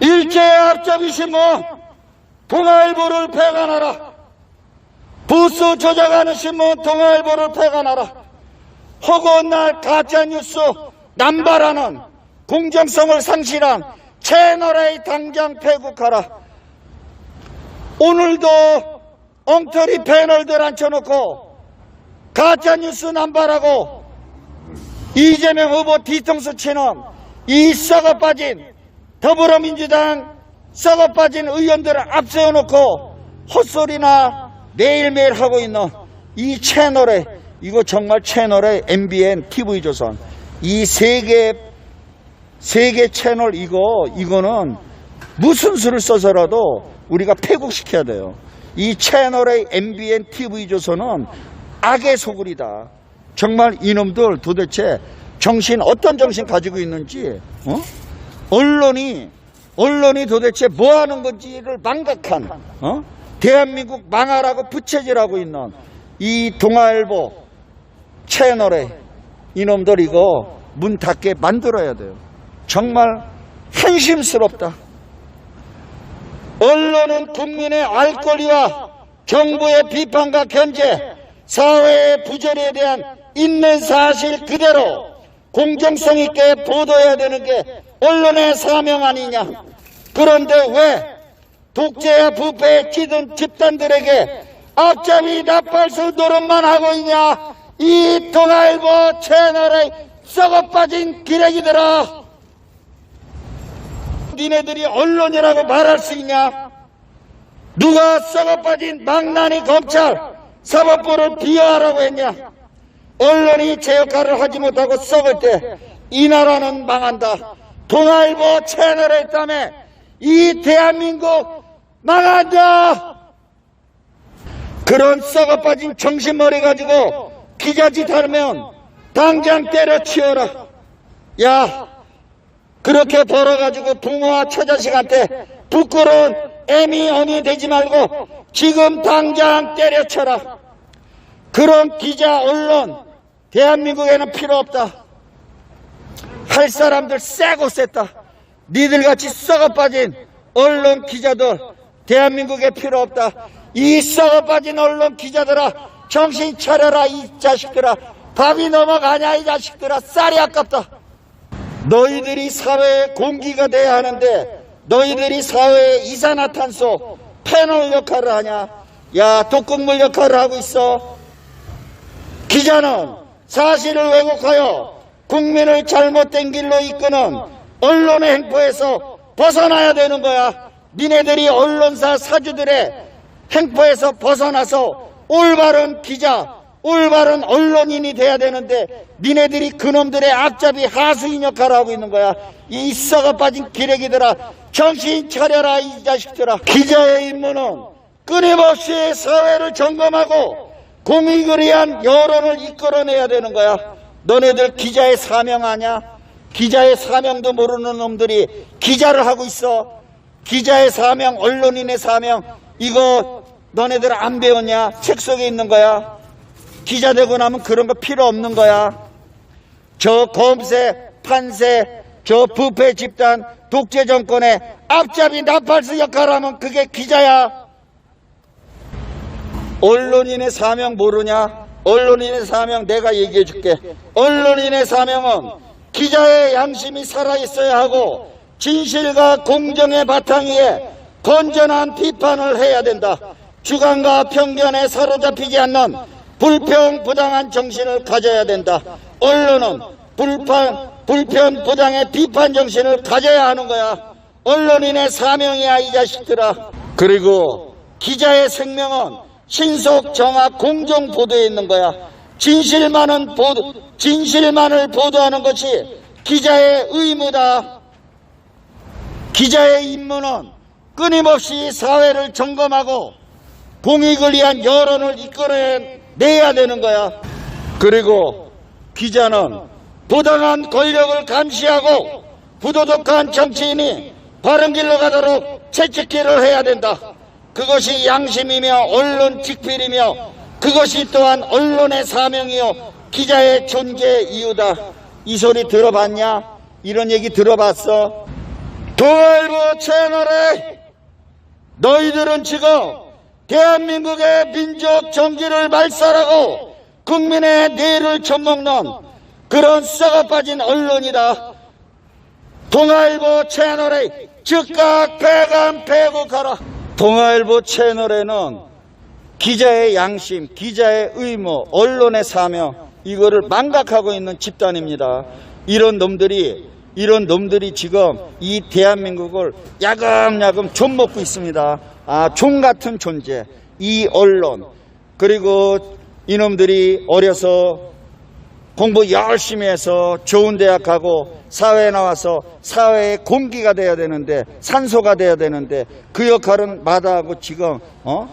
일제의 앞잡이 신문 동아일보를 폐간하라. 부수 조작하는 신문 동아일보를 폐간하라. 허구한 날 가짜뉴스 남발하는 공정성을 상실한 채널A 당장 폐국하라. 오늘도 엉터리 패널들 앉혀놓고 가짜뉴스 남발하고 이재명 후보 뒤통수 치는 이 썩어 빠진 더불어민주당 썩어 빠진 의원들을 앞세워놓고 헛소리나 매일매일 하고 있는 이 채널에 이거 정말 채널에 MBN, TV조선 이 세 개 세 개 채널 이거 이거는 무슨 수를 써서라도 우리가 폐국시켜야 돼요. 이 채널의 MBN, TV조선은 악의 소굴이다. 정말 이놈들 도대체 정신 어떤 정신 가지고 있는지 어? 언론이 언론이 도대체 뭐 하는 건지를 망각한 어? 대한민국 망하라고 부채질하고 있는 이 동아일보 채널에 이놈들 이거 문 닫게 만들어야 돼요. 정말 한심스럽다. 언론은 국민의 알 권리와 정부의 비판과 견제, 사회의 부조리에 대한 있는 사실 그대로 공정성 있게 보도해야 되는 게 언론의 사명 아니냐. 그런데 왜 독재와 부패에 찌든 집단들에게 앞잡이 나팔수 노릇만 하고 있냐. 이 동아일보 채널의 썩어빠진 기레기들아. 니네들이 언론이라고 말할 수 있냐? 누가 썩어빠진 망나니 검찰 사법부를 비하하라고 했냐? 언론이 제 역할을 하지 못하고 썩을 때 이 나라는 망한다. 동아일보 채널에 있다며 이 대한민국 망한다. 그런 썩어빠진 정신머리 가지고 기자짓 하면 당장 때려치워라. 야, 그렇게 벌어가지고 부모와 처자식한테 부끄러운 애미 어미 되지 말고 지금 당장 때려쳐라. 그런 기자 언론 대한민국에는 필요 없다. 할 사람들 세고 셌다. 니들같이 썩어빠진 언론 기자들 대한민국에 필요 없다. 이 썩어빠진 언론 기자들아 정신 차려라 이 자식들아 밥이 넘어가냐 이 자식들아 쌀이 아깝다. 너희들이 사회의 공기가 돼야 하는데 너희들이 사회의 이산화탄소 패널 역할을 하냐? 야 독극물 역할을 하고 있어. 기자는 사실을 왜곡하여 국민을 잘못된 길로 이끄는 언론의 행포에서 벗어나야 되는 거야. 니네들이 언론사 사주들의 행포에서 벗어나서 올바른 기자, 올바른 언론인이 돼야 되는데 니네들이 그놈들의 앞잡이 하수인 역할을 하고 있는 거야. 이 썩어 빠진 기레기들아 정신 차려라 이 자식들아. 기자의 임무는 끊임없이 사회를 점검하고 공익을 위한 여론을 이끌어내야 되는 거야. 너네들 기자의 사명 아냐? 기자의 사명도 모르는 놈들이 기자를 하고 있어. 기자의 사명, 언론인의 사명 이거 너네들 안 배웠냐? 책 속에 있는 거야. 기자 되고 나면 그런 거 필요 없는 거야. 저 검세, 판세, 저 부패 집단, 독재 정권의 앞잡이 나팔수 역할을 하면 그게 기자야. 언론인의 사명 모르냐? 언론인의 사명 내가 얘기해 줄게. 언론인의 사명은 기자의 양심이 살아있어야 하고 진실과 공정의 바탕 위에 건전한 비판을 해야 된다. 주관과 편견에 사로잡히지 않는 불평 부당한 정신을 가져야 된다. 언론은 불판, 불편 부당의 비판 정신을 가져야 하는 거야. 언론인의 사명이야 이 자식들아. 그리고 기자의 생명은 신속 정확 공정 보도에 있는 거야. 진실만은 보도, 진실만을 보도하는 것이 기자의 의무다. 기자의 임무는 끊임없이 사회를 점검하고 공익을 위한 여론을 이끌어내야 되는 거야. 그리고 기자는 부당한 권력을 감시하고 부도덕한 정치인이 바른 길로 가도록 채찍질을 해야 된다. 그것이 양심이며 언론 직필이며 그것이 또한 언론의 사명이요 기자의 존재 이유다. 이 소리 들어봤냐? 이런 얘기 들어봤어? 동아일보 채널에 너희들은 지금 대한민국의 민족 정기를 말살하고 국민의 뇌를 처먹는 그런 썩어 빠진 언론이다. 동아일보 채널에 즉각 폐간 폐국하라. 동아일보 채널에는 기자의 양심, 기자의 의무, 언론의 사명 이거를 망각하고 있는 집단입니다. 이런 놈들이 이런 놈들이 지금 이 대한민국을 야금야금 좀 먹고 있습니다. 아, 종 같은 존재. 이 언론 그리고 이놈들이 어려서 공부 열심히 해서 좋은 대학 가고 사회에 나와서 사회의 공기가 돼야 되는데 산소가 돼야 되는데 그 역할은 마다하고 지금 어?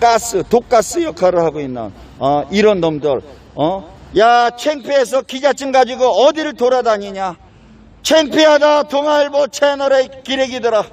가스 독가스 역할을 하고 있는 어 이런 놈들 어 야 창피해서 기자증 가지고 어디를 돌아다니냐? 창피하다 동아일보 채널의 기레기들아